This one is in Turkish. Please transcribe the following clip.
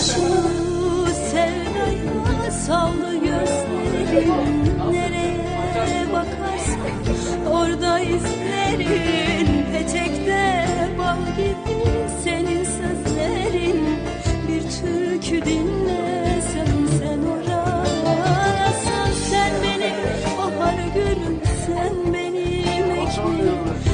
Şu sevdaya sallı gözlerin Nereye bakarsan orada izlerin Petekte bal gibi senin sözlerin Bir türkü dinlesem sen oradasan Sen benim bahar gülüm sen benim ekmeğim.